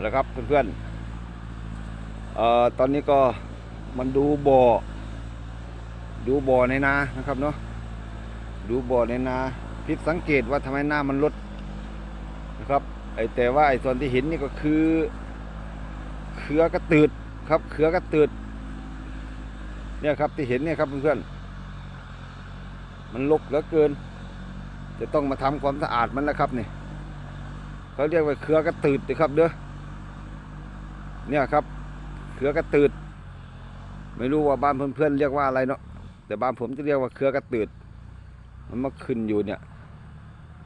นะครับเพื่อนๆเอ่อตอนนี้ก็มันดูบ่อ ดูบ่อในนานะครับเนาะดูบ่อในนาพิดสังเกตว่าทำไมหน้ามันลดนะครับไอแต่ว่าไอส่วนที่เห็นนี่ก็คือเครือกระตืดครับเครือกระตืดเนี่ยครับที่เห็นเนี่ยครับเพื่อนๆมันลกเหลือเกิน จะต้องมาทำความสะอาดมันแล้วครับนี่เขาเรียกว่าเครือกระตืดนะครับเด้อ เนี่ยครับเครือกระตืด ไม่รู้ว่าบ้านเพื่อนๆเรียกว่าอะไรเนาะแต่บ้านผมจะเรียกว่าเครือกระตืด มันมาขึ้นอยู่เนี่ย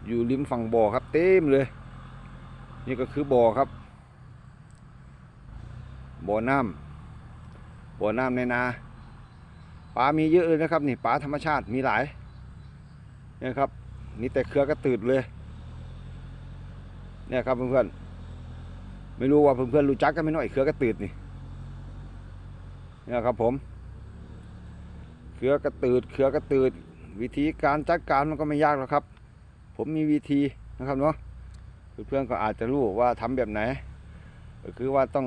อยู่ริมฝั่งบ่อครับ เต็มเลย นี่ก็คือบ่อครับ บ่อน้ำบ่อน้ำในนาปลามีเยอะเลยนะครับ นี่ปลาธรรมชาติมีหลายเนี่ยครับนี่แต่เครือกระตืดเลย เนี่ยครับเพื่อนๆ ไม่รู้ว่าเพื่อนๆรู้จักกันไหมเนาะไอ้เครือกระตืดนี่เนี่ยครับผมเครือกระตืดเครือกระตืดวิธีการจัดการมันก็ไม่ยากหรอกครับ ผมมีวิธีนะครับเนาะเพื่อนๆก็อาจจะรู้ว่าทำแบบไหนก็คือว่าต้อง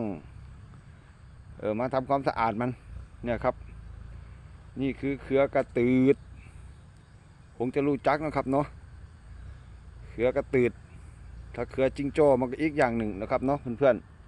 เออมาทำความสะอาดมันเนี่ยครับ นี่คือเครือกระตืดคงจะรู้จักนะครับเนาะเครือกระตืด ถ้าเครือจิงโจ้มันก็อีกอย่างหนึ่งนะครับเนาะเพื่อนๆ